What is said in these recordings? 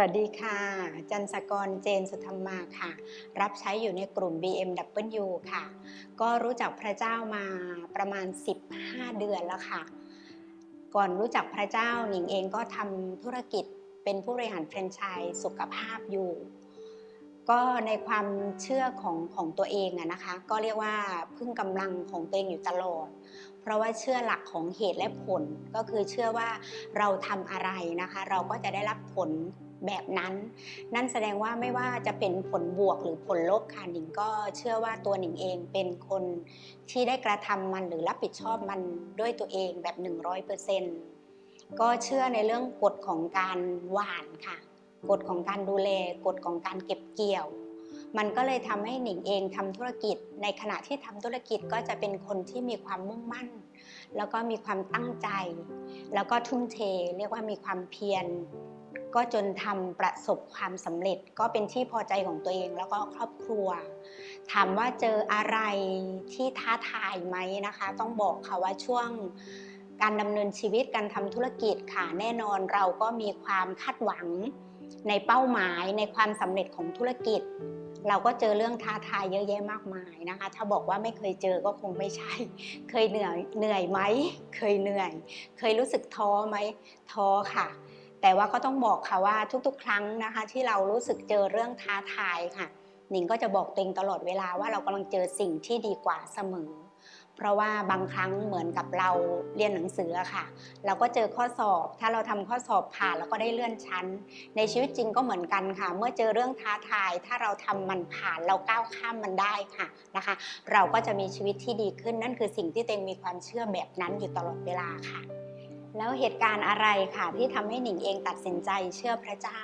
วัสดีค่ะ จันสกรเจนสุธรรมาค่ะ รับใช้อยู่ในกลุ่ม BMW ค่ะ ก็รู้จักพระเจ้ามาประมาณ 15 เดือนแล้วค่ะ ก่อนรู้จักพระเจ้าหนิงเองก็ทำธุรกิจเป็นผู้บริหารแฟรนไชส์สุขภาพอยู่ ก็ในความเชื่อของของตัวเองอะนะคะ ก็เรียกว่าพึ่งกำลังของตัวเองอยู่ตลอด เพราะว่าเชื่อหลักของเหตุและผลก็คือเชื่อว่าเราทำอะไรนะคะ เราก็จะได้รับผล แบบนั้น นั่นแสดงว่าไม่ว่าจะเป็นผลบวกหรือผลลบค่ะหนิงก็เชื่อว่าตัวหนิงเองเป็นคนที่ได้กระทำมันหรือรับผิดชอบมันด้วยตัวเองแบบ 100%ก็เชื่อในเรื่องกฎของการหวานค่ะ กฎของการดูแลกฎของการเก็บเกี่ยว มันก็เลยทำให้หนิงเองทำธุรกิจ ในขณะที่ทำธุรกิจก็จะเป็นคนที่มีความมุ่งมั่นแล้วก็มีความตั้งใจ แล้วก็ทุ่มเท เรียกว่ามีความเพียร ก็จนทำประสบความสำเร็จ ก็เป็นที่พอใจของตัวเองแล้วก็ครอบครัว ถามว่าเจออะไรที่ท้าทายไหมนะคะ ต้องบอกค่ะว่าช่วงการดำเนินชีวิตการทำธุรกิจค่ะแน่นอนเราก็มีความคาดหวังในเป้าหมายในความสำเร็จของธุรกิจ เราก็เจอเรื่องท้าทายเยอะแยะมากมายนะคะ ถ้าบอกว่าไม่เคยเจอก็คงไม่ใช่ เคยเหนื่อยเหนื่อยไหม เคยเหนื่อย เคยรู้สึกท้อไหมท้อค่ะ แต่ว่าก็ต้องบอกค่ะว่าทุกๆ ครั้งนะคะ ที่เรารู้สึกเจอเรื่องท้าทายค่ะ หนิงก็จะบอกตัวเองตลอดเวลาว่าเรากำลังเจอสิ่งที่ดีกว่าเสมอ เพราะว่าบางครั้งเหมือนกับเราเรียนหนังสือะค่ะ เราก็เจอข้อสอบ ถ้าเราทำข้อสอบผ่านแล้วก็ได้เลื่อนชั้น ในชีวิตจริงก็เหมือนกันค่ะ เมื่อเจอเรื่องท้าทาย ถ้าเราทำมันผ่านเราก้าวข้ามมันได้ค่ะนะคะ เราก็จะมีชีวิตที่ดีขึ้นนั่นคือสิ่งที่เต็งมีความเชื่อแบบนั้นอยู่ตลอดเวลาค่ะ แล้วเหตุการณ์อะไรค่ะที่ทำให้หนิงเองตัดสินใจเชื่อพระเจ้า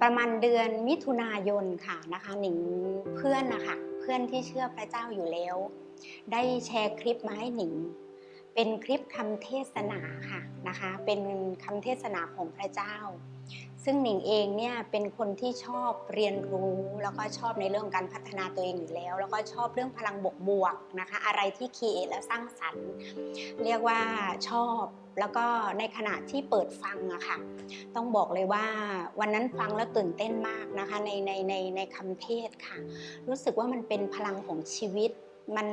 ประมาณเดือนมิถุนายนค่ะนะคะหนิงเพื่อนนะคะเพื่อนที่เชื่อพระเจ้าอยู่แล้ว ได้แชร์คลิปมาให้หนิง เป็นคลิปคำเทศนาค่ะนะคะ เป็นคำเทศนาของพระเจ้า ซึ่งหนิงเองเนี่ยเป็นคนที่ชอบเรียนรู้ แล้วก็ชอบในเรื่องการพัฒนาตัวเองอยู่แล้ว แล้วก็ชอบเรื่องพลังบวกบวกนะคะอะไรที่คีเอทและสร้างสรรค์ เรียกว่าชอบแล้วก็ในขณะที่เปิดฟังอะค่ะ ต้องบอกเลยว่าวันนั้นฟังแล้วตื่นเต้นมากนะคะในในในในคำเทศค่ะ รู้สึกว่ามันเป็นพลังของชีวิตมัน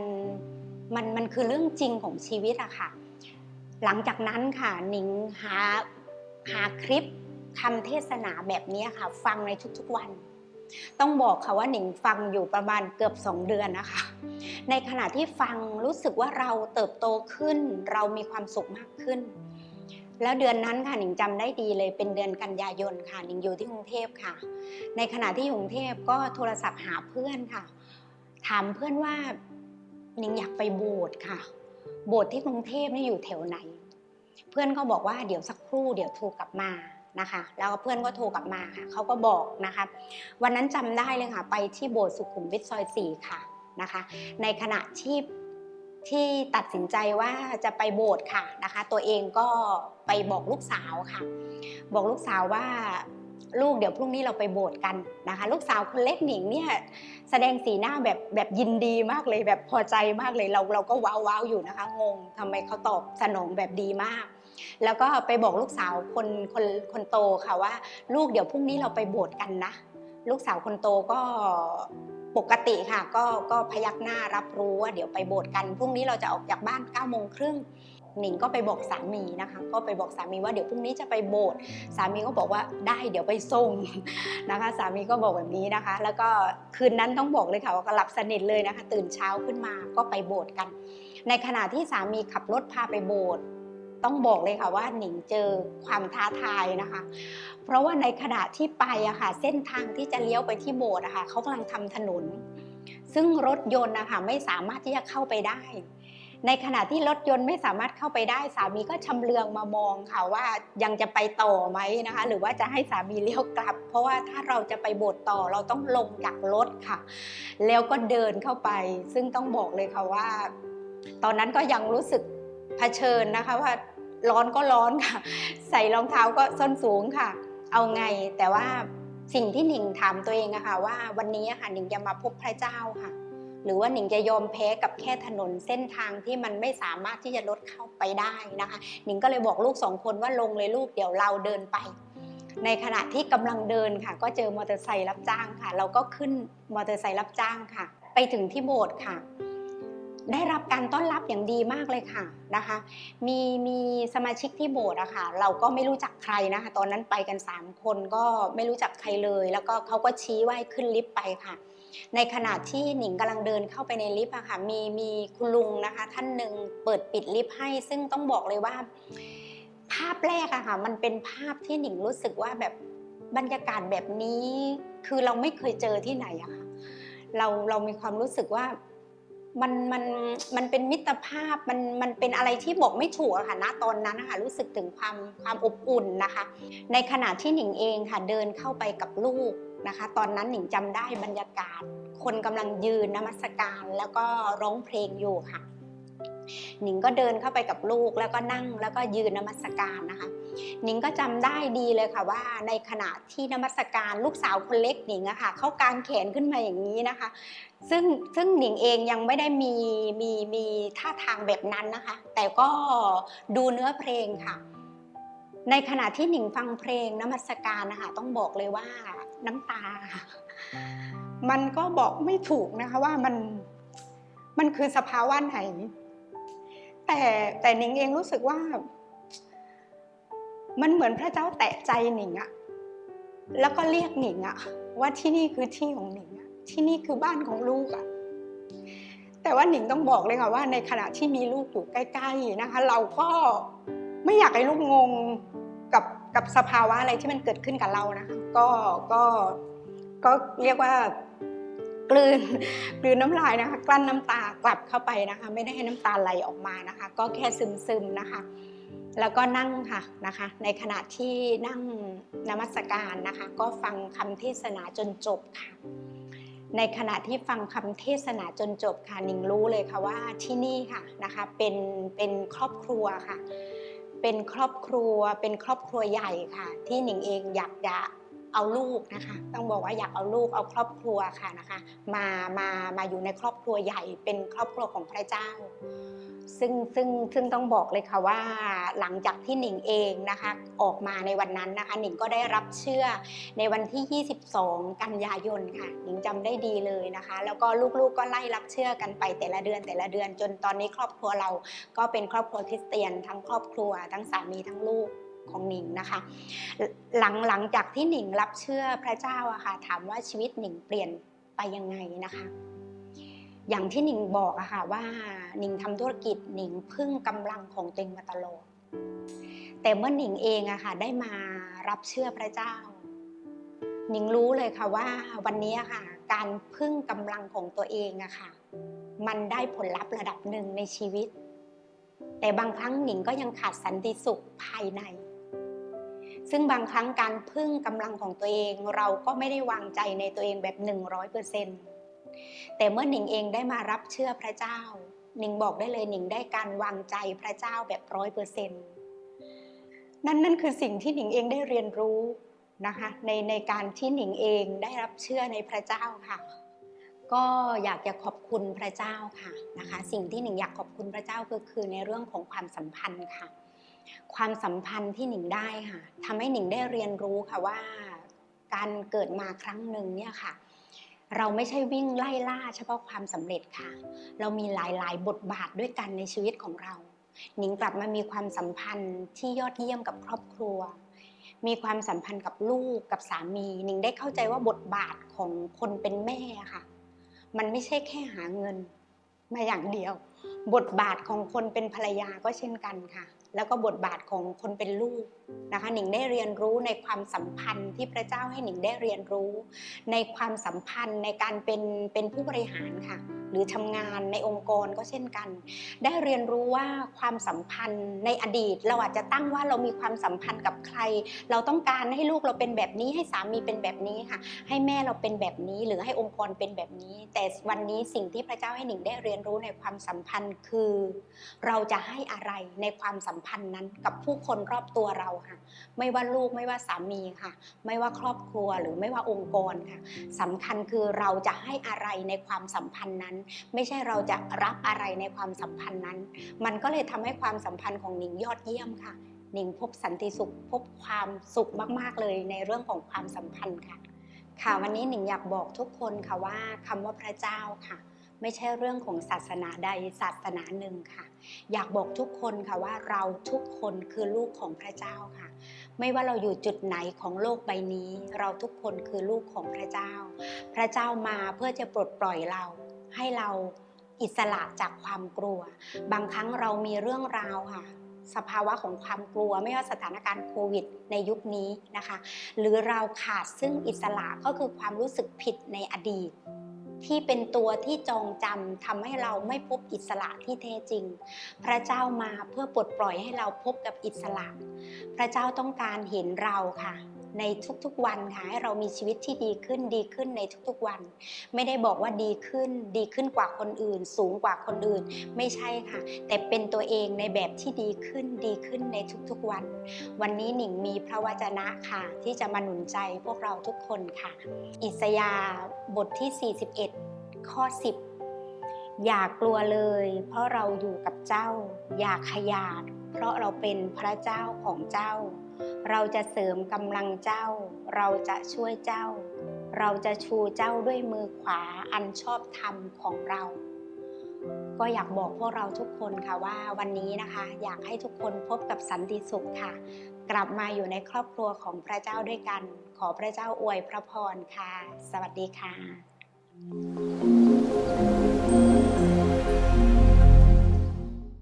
มันมันคือเรื่องจริงของชีวิตอะค่ะ หลังจากนั้นค่ะหนิงหาหาคลิป คำเทศนาแบบนี้ค่ะ ฟังในทุกๆวัน ต้องบอกค่ะว่าหนิงฟังอยู่ประมาณเกือบสองเดือนนะคะ ในขณะที่ฟังรู้สึกว่าเราเติบโตขึ้น เรามีความสุขมากขึ้น แล้วเดือนนั้นค่ะหนิงจำได้ดีเลยเป็นเดือนกันยายนค่ะหนิงอยู่ที่กรุงเทพค่ะ ในขณะที่อยู่กรุงเทพก็โทรศัพท์หาเพื่อนค่ะ ถามเพื่อนว่าหนิงอยากไปโบสถ์ค่ะ โบสถ์ที่กรุงเทพนี่อยู่แถวไหน เพื่อนก็บอกว่าเดี๋ยวสักครู่เดี๋ยวโทรกลับมา นะคะ แล้วเพื่อนก็โทรกลับมาค่ะเขาก็บอกนะคะ วันนั้นจำได้เลยค่ะ ไปที่โบสถ์สุขุมวิทซอยสี่ค่ะนะคะ ในขณะที่ที่ตัดสินใจว่าจะไปโบสถ์ค่ะนะคะ ตัวเองก็ไปบอกลูกสาวค่ะ บอกลูกสาวว่าลูกเดี๋ยวพรุ่งนี้เราไปโบสถ์กันนะคะ ลูกสาวคนเล็กหนิงเนี่ยแสดงสีหน้าแบบแบบยินดีมากเลยแบบพอใจมากเลยเราเราก็ว้าวว้าวอยู่นะคะ งงทำไมเขาตอบสนองแบบดีมาก แล้วก็ไปบอกลูกสาวคนคนคนโตค่ะว่า ลูกเดี๋ยวพรุ่งนี้เราไปโบสถ์กันนะ ลูกสาวคนโตก็ปกติค่ะ ก็ก็พยักหน้ารับรู้ว่าเดี๋ยวไปโบสถ์กันพรุ่งนี้เราจะออกจากบ้าน9ก้าโมงครึ่งหนิงก็ไปบอกสามีนะคะ ก็ไปบอกสามีว่าเดี๋ยวพรุ่งนี้จะไปโบสถ์สามีก็บอกว่าได้เดี๋ยวไปส่งนะคะ สามีก็บอกแบบนี้นะคะ แล้วก็คืนนั้นต้องบอกเลยค่ะว่าก็หลับสนิทเลยนะคะ ตื่นเช้าขึ้นมาก็ไปโบสถ์กัน ในขณะที่สามีขับรถพาไปโบสถ์ ต้องบอกเลยค่ะว่าหนิงเจอความท้าทายนะคะ เพราะว่าในขณะที่ไปอะค่ะ เส้นทางที่จะเลี้ยวไปที่โบสถ์อะค่ะเขากำลังทำถนน ซึ่งรถยนต์นะคะไม่สามารถที่จะเข้าไปได้ ในขณะที่รถยนต์ไม่สามารถเข้าไปได้ สามีก็ชำเลืองมามองค่ะว่ายังจะไปต่อไหมนะคะ หรือว่าจะให้สามีเลี้ยวกลับ เพราะว่าถ้าเราจะไปโบสถ์ต่อเราต้องลงจากรถค่ะ แล้วก็เดินเข้าไป ซึ่งต้องบอกเลยค่ะว่า ตอนนั้นก็ยังรู้สึกเผชิญนะคะว่า ร้อนก็ร้อนค่ะ ใส่รองเท้าก็ส้นสูงค่ะ เอาไงแต่ว่าสิ่งที่หนิงถามตัวเองอะค่ะว่าวันนี้อะค่ะหนิงจะมาพบพระเจ้าค่ะ หรือว่าหนิงจะยอมแพ้กับแค่ถนนเส้นทางที่มันไม่สามารถที่จะลดเข้าไปได้นะคะหนิงก็เลยบอกลูกสองคนว่าลงเลยลูกเดี๋ยวเราเดินไป ในขณะที่กำลังเดินค่ะ ก็เจอมอเตอร์ไซค์รับจ้างค่ะ เราก็ขึ้นมอเตอร์ไซค์รับจ้างค่ะ ไปถึงที่โบสถ์ค่ะ ได้รับการต้อนรับอย่างดีมากเลยค่ะนะคะ มีมีสมาชิกที่โบสถ์อะค่ะ เราก็ไม่รู้จักใครนะคะ ตอนนั้นไปกัน 3 คนก็ไม่รู้จักใครเลย แล้วก็เขาก็ชี้ว่าให้ขึ้นลิฟต์ไปค่ะ ในขณะที่หนิงกำลังเดินเข้าไปในลิฟต์อะค่ะ มีมีคุณลุงนะคะ ท่านหนึ่งเปิดปิดลิฟต์ให้ ซึ่งต้องบอกเลยว่า ภาพแรกอะค่ะ มันเป็นภาพที่หนิงรู้สึกว่าแบบบรรยากาศแบบนี้ คือเราไม่เคยเจอที่ไหนอะค่ะ เราเรามีความรู้สึกว่า มันมันมันเป็นมิตรภาพมันมันเป็นอะไรที่บอกไม่ถูกค่ะณตอนนั้นนะคะรู้สึกถึงความความอบอุ่นนะคะ ในขณะที่หนิงเองค่ะเดินเข้าไปกับลูกนะคะ ตอนนั้นหนิงจำได้บรรยากาศ คนกำลังยืนนมัสการแล้วก็ร้องเพลงอยู่ค่ะ หนิงก็เดินเข้าไปกับลูกแล้วก็นั่งแล้วก็ยืนนมัสการนะคะ นิงก็จำได้ดีเลยค่ะว่าในขณะที่นมัสการลูกสาวคนเล็กหนิงอะค่ะเขากางแขนขึ้นมาอย่างนี้นะคะ ซึ่งซึ่งหนิงเองยังไม่ได้มีมีมีท่าทางแบบนั้นนะคะ แต่ก็ดูเนื้อเพลงค่ะ ในขณะที่หนิงฟังเพลงนมัสการนะคะต้องบอกเลยว่าน้ำตา มันก็บอกไม่ถูกนะคะว่ามันมันคือสภาวะไหนแต่แต่นิงเองรู้สึกว่า มันเหมือนพระเจ้าแตะใจหนิงอะแล้วก็เรียกหนิงอะว่าที่นี่คือที่ของหนิงอะที่นี่คือบ้านของลูกอะแต่ว่าหนิงต้องบอกเลยค่ะว่าในขณะที่มีลูกอยู่ใกล้ๆนะคะ เราก็ไม่อยากให้ลูกงงกับกับสภาวะอะไรที่มันเกิดขึ้นกับเรานะคะก็ก็ก็เรียกว่ากลืนกลืนน้ำลายนะคะกลั้นน้ำตากลับเข้าไปนะคะ ไม่ได้ให้น้ำตาไหลออกมานะคะ ก็แค่ซึมๆนะคะ แล้วก็นั่งค่ะนะคะ ในขณะที่นั่งนมัสการนะคะ ก็ฟังคำเทศนาจนจบค่ะ ในขณะที่ฟังคำเทศนาจนจบค่ะหนิงรู้เลยค่ะว่าที่นี่ค่ะนะคะเป็นเป็นครอบครัวค่ะ เป็นครอบครัวเป็นครอบครัวใหญ่ค่ะ ที่หนิงเองอยากจะเอาลูกนะคะ ต้องบอกว่าอยากเอาลูกเอาครอบครัวค่ะนะคะ มามามาอยู่ในครอบครัวใหญ่เป็นครอบครัวของพระเจ้า ซึ่งซึ่งซึ่งต้องบอกเลยค่ะว่าหลังจากที่หนิงเองนะคะออกมาในวันนั้นนะคะหนิงก็ได้รับเชื่อในวันที่ 22 กันยายนค่ะหนิงจำได้ดีเลยนะคะ แล้วก็ลูกๆก็ไล่รับเชื่อกันไปแต่ละเดือนแต่ละเดือน จนตอนนี้ครอบครัวเราก็เป็นครอบครัวคริสเตียน ทั้งครอบครัว ทั้งสามีทั้งลูกของหนิงนะคะหลังหลังจากที่หนิงรับเชื่อพระเจ้าอะค่ะถามว่าชีวิตหนิงเปลี่ยนไปยังไงนะคะ อย่างที่หนิงบอกอะค่ะว่าหนิงทำธุรกิจหนิงพึ่งกำลังของตัวเองมาตลอดแต่เมื่อหนิงเองอะค่ะได้มารับเชื่อพระเจ้า หนิงรู้เลยค่ะว่าวันนี้ค่ะ การพึ่งกำลังของตัวเองอะค่ะ มันได้ผลลัพธ์ระดับหนึ่งในชีวิต แต่บางครั้งหนิงก็ยังขาดสันติสุขภายใน ซึ่งบางครั้งการพึ่งกำลังของตัวเอง เราก็ไม่ได้วางใจในตัวเองแบบ100%เปอร์เซ็นต์ แต่เมื่อหนิงเองได้มารับเชื่อพระเจ้า หนิงบอกได้เลยหนิงได้การวางใจพระเจ้าแบบร้อยเปอร์เซ็นต์นั่นนั่นคือสิ่งที่หนิงเองได้เรียนรู้นะคะในในการที่หนิงเองได้รับเชื่อในพระเจ้าค่ะ ก็อยากจะขอบคุณพระเจ้าค่ะนะคะ สิ่งที่หนิงอยากขอบคุณพระเจ้าก็คือในเรื่องของความสัมพันธ์ค่ะ ความสัมพันธ์ที่หนิงได้ค่ะทำให้หนิงได้เรียนรู้ค่ะว่า การเกิดมาครั้งหนึ่งเนี่ยค่ะ เราไม่ใช่วิ่งไล่ล่าเฉพาะความสำเร็จค่ะ เรามีหลายๆ บทบาทด้วยกันในชีวิตของเราหนิงกลับมามีความสัมพันธ์ที่ยอดเยี่ยมกับครอบครัว มีความสัมพันธ์กับลูกกับสามีหนิงได้เข้าใจว่าบทบาทของคนเป็นแม่ค่ะ มันไม่ใช่แค่หาเงินมาอย่างเดียว บทบาทของคนเป็นภรรยาก็เช่นกันค่ะ แล้วก็บทบาทของคนเป็นลูกนะคะหนิงได้เรียนรู้ในความสัมพันธ์ที่พระเจ้าให้หนิงได้เรียนรู้ ในความสัมพันธ์ในการเป็นเป็นผู้บริหารค่ะ หรือทำงานในองค์กรก็เช่นกัน ได้เรียนรู้ว่าความสัมพันธ์ในอดีต เราอาจจะตั้งว่าเรามีความสัมพันธ์กับใคร เราต้องการให้ลูกเราเป็นแบบนี้ให้สามีเป็นแบบนี้ค่ะ ให้แม่เราเป็นแบบนี้ หรือให้องค์กรเป็นแบบนี้ แต่วันนี้สิ่งที่พระเจ้าให้หนิงได้เรียนรู้ในความสัมพันธ์คือ เราจะให้อะไรในความสัมพันธ์นั้นกับผู้คนรอบตัวเราค่ะ ไม่ว่าลูกไม่ว่าสามีค่ะ ไม่ว่าครอบครัวหรือไม่ว่าองค์กรค่ะสำคัญคือเราจะให้อะไรในความสัมพันธ์นั้นไม่ใช่เราจะรับอะไรในความสัมพันธ์นั้น มันก็เลยทำให้ความสัมพันธ์ของหนิงยอดเยี่ยมค่ะ หนิงพบสันติสุข พบความสุขมาก ๆ เลยในเรื่องของความสัมพันธ์ค่ะ ค่ะวันนี้หนิงอยากบอกทุกคนค่ะว่าคำว่าพระเจ้าค่ะไม่ใช่เรื่องของศาสนาใดศาสนาหนึ่งค่ะ อยากบอกทุกคนค่ะว่าเราทุกคนคือลูกของพระเจ้าค่ะ ไม่ว่าเราอยู่จุดไหนของโลกใบนี้ เราทุกคนคือลูกของพระเจ้า พระเจ้ามาเพื่อจะปลดปล่อยเรา ให้เราอิสระจากความกลัว บางครั้งเรามีเรื่องราวค่ะสภาวะของความกลัวไม่ว่าสถานการณ์โควิด ในยุคนี้นะคะ หรือเราขาดซึ่งอิสระก็คือความรู้สึกผิดในอดีต ที่เป็นตัวที่จองจำทำให้เราไม่พบอิสระที่แท้จริง พระเจ้ามาเพื่อปลดปล่อยให้เราพบกับอิสระ พระเจ้าต้องการเห็นเราค่ะ ในทุกๆวันค่ะให้เรามีชีวิตที่ดีขึ้นดีขึ้นในทุกๆวัน ไม่ได้บอกว่าดีขึ้น ดีขึ้นกว่าคนอื่น สูงกว่าคนอื่น ไม่ใช่ค่ะ แต่เป็นตัวเองในแบบที่ดีขึ้นดีขึ้นในทุกๆวัน วันนี้หนิงมีพระวจนะค่ะ ที่จะมาหนุนใจพวกเราทุกคนค่ะ อิสยาบทที่ 41 ข้อ 10 อย่ากลัวเลย เพราะเราอยู่กับเจ้า อย่าขยาด เพราะเราเป็นพระเจ้าของเจ้า เราจะเสริมกำลังเจ้า เราจะช่วยเจ้า เราจะชูเจ้าด้วยมือขวาอันชอบธรรมของเรา ก็อยากบอกพวกเราทุกคนค่ะว่าวันนี้นะคะ อยากให้ทุกคนพบกับสันติสุขค่ะ กลับมาอยู่ในครอบครัวของพระเจ้าด้วยกัน ขอพระเจ้าอวยพระพรค่ะ สวัสดีค่ะ